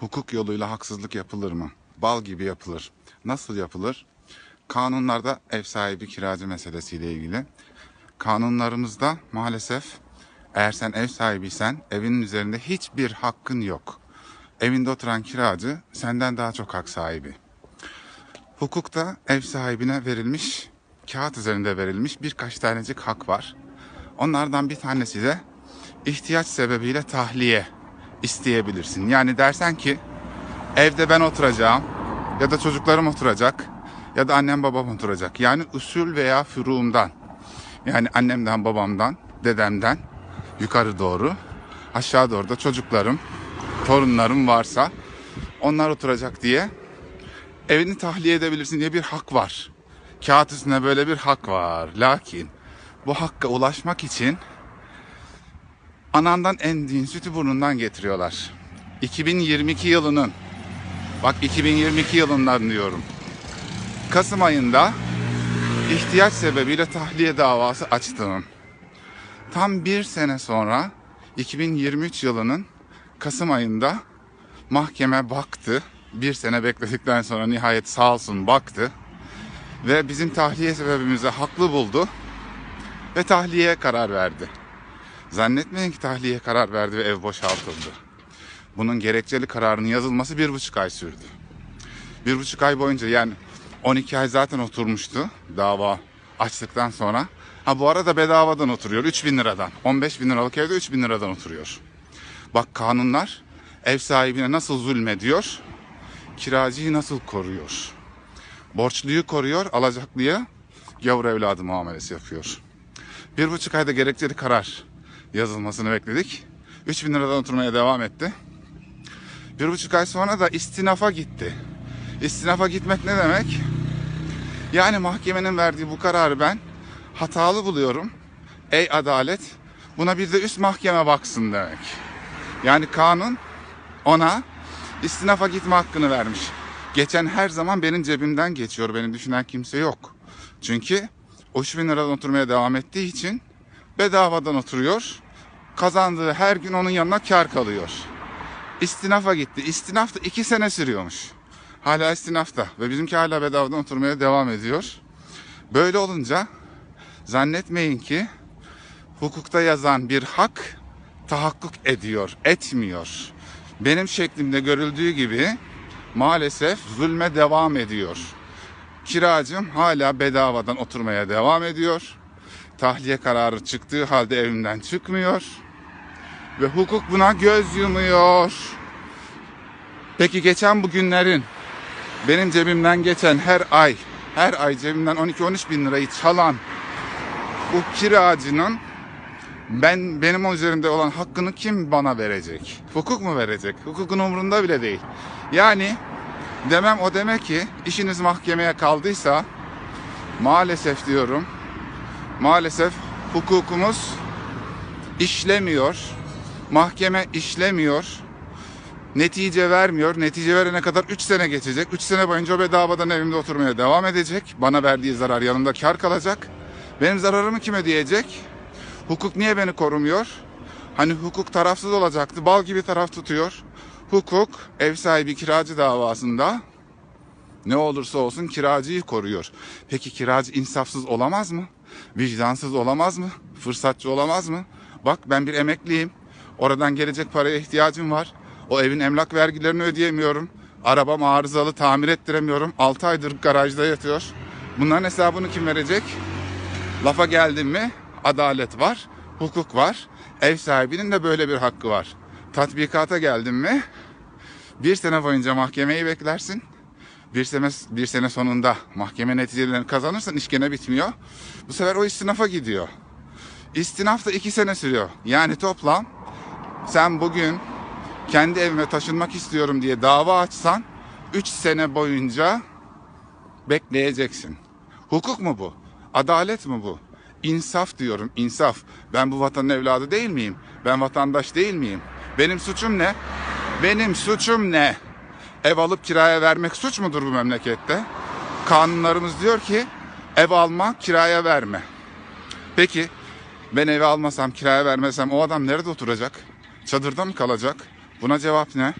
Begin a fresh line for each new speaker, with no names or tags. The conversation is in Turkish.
hukuk yoluyla haksızlık yapılır mı? Bal gibi yapılır. Nasıl yapılır? Kanunlarda ev sahibi kiracı meselesiyle ilgili. Kanunlarımızda maalesef eğer sen ev sahibiysen evinin üzerinde hiçbir hakkın yok. Evinde oturan kiracı senden daha çok hak sahibi. Hukukta ev sahibine verilmiş, kağıt üzerinde verilmiş birkaç tanecik hak var. Onlardan bir tanesi de ihtiyaç sebebiyle tahliye isteyebilirsin. Yani dersen ki evde ben oturacağım ya da çocuklarım oturacak ya da annem babam oturacak. Yani usul veya furuumdan yani annemden babamdan dedemden yukarı doğru aşağı doğru da çocuklarım torunlarım varsa onlar oturacak diye evini tahliye edebilirsin diye bir hak var. Kağıt üstünde böyle bir hak var. Lakin bu hakka ulaşmak için anandan emdiğin sütü burnundan getiriyorlar. 2022 yılının bak 2022 yılından diyorum. Kasım ayında ihtiyaç sebebiyle tahliye davası açtım. Tam bir sene sonra 2023 yılının Kasım ayında mahkeme baktı. Bir sene bekledikten sonra nihayet sağ olsun baktı. Ve bizim tahliye sebebimizi haklı buldu. Ve tahliyeye karar verdi. Zannetmeyin ki tahliye karar verdi ve ev boşaltıldı. Bunun gerekçeli kararının yazılması bir buçuk ay sürdü. Bir buçuk ay boyunca yani 12 ay zaten oturmuştu dava açtıktan sonra. Ha bu arada bedavadan oturuyor 3 bin liradan. 15 bin liralık evde 3 bin liradan oturuyor. Bak kanunlar ev sahibine nasıl zulmediyor, kiracıyı nasıl koruyor. Borçluyu koruyor, alacaklıya gavur evladı muamelesi yapıyor. Bir buçuk ayda gerekçeli karar yazılmasını bekledik. 3 bin liradan oturmaya devam etti. Bir buçuk ay sonra da istinafa gitti. İstinafa gitmek ne demek? Yani mahkemenin verdiği bu kararı ben hatalı buluyorum. Ey adalet buna bir de üst mahkeme baksın demek. Yani kanun ona istinafa gitme hakkını vermiş. Geçen her zaman benim cebimden geçiyor. Beni düşünen kimse yok. Çünkü o 3 bin liradan oturmaya devam ettiği için bedavadan oturuyor. Kazandığı her gün onun yanına kar kalıyor. İstinafa gitti. İstinaf da iki sene sürüyormuş. Hala istinafta ve bizimki hala bedavadan oturmaya devam ediyor. Böyle olunca zannetmeyin ki hukukta yazan bir hak tahakkuk ediyor, etmiyor. Benim şeklimde görüldüğü gibi maalesef zulme devam ediyor. Kiracım hala bedavadan oturmaya devam ediyor. Tahliye kararı çıktığı halde evinden çıkmıyor. Ve hukuk buna göz yumuyor. Peki geçen bu günlerin benim cebimden geçen her ay, her ay cebimden 12-13 bin lirayı çalan bu kiracının ben benim o üzerinde olan hakkını kim bana verecek? Hukuk mu verecek? Hukukun umurunda bile değil. Yani demem o demek ki işiniz mahkemeye kaldıysa maalesef diyorum maalesef hukukumuz işlemiyor. Mahkeme işlemiyor. Netice vermiyor. Netice verene kadar 3 sene geçecek. 3 sene boyunca o bedavadan evimde oturmaya devam edecek. Bana verdiği zarar yanımda kar kalacak. Benim zararımı kim ödeyecek? Hukuk niye beni korumuyor? Hani hukuk tarafsız olacaktı. Bal gibi taraf tutuyor. Hukuk ev sahibi kiracı davasında ne olursa olsun kiracıyı koruyor. Peki kiracı insafsız olamaz mı? Vicdansız olamaz mı? Fırsatçı olamaz mı? Bak ben bir emekliyim. Oradan gelecek paraya ihtiyacım var. O evin emlak vergilerini ödeyemiyorum. Arabam arızalı tamir ettiremiyorum. 6 aydır garajda yatıyor. Bunların hesabını kim verecek? Lafa geldim mi adalet var, hukuk var. Ev sahibinin de böyle bir hakkı var. Tatbikata geldin mi bir sene boyunca mahkemeyi beklersin. Bir sene, bir sene sonunda mahkeme neticelerini kazanırsan iş gene bitmiyor. Bu sefer o istinafa gidiyor. İstinaf da iki sene sürüyor. Yani toplam sen bugün kendi evime taşınmak istiyorum diye dava açsan 3 sene boyunca bekleyeceksin. Hukuk mu bu? Adalet mi bu? İnsaf diyorum, insaf. Ben bu vatanın evladı değil miyim? Ben vatandaş değil miyim? Benim suçum ne? Benim suçum ne? Ev alıp kiraya vermek suç mudur bu memlekette? Kanunlarımız diyor ki ev alma, kiraya verme. Peki ben evi almasam, kiraya vermesem o adam nerede oturacak? Çadırda mı kalacak? Buna cevap ne?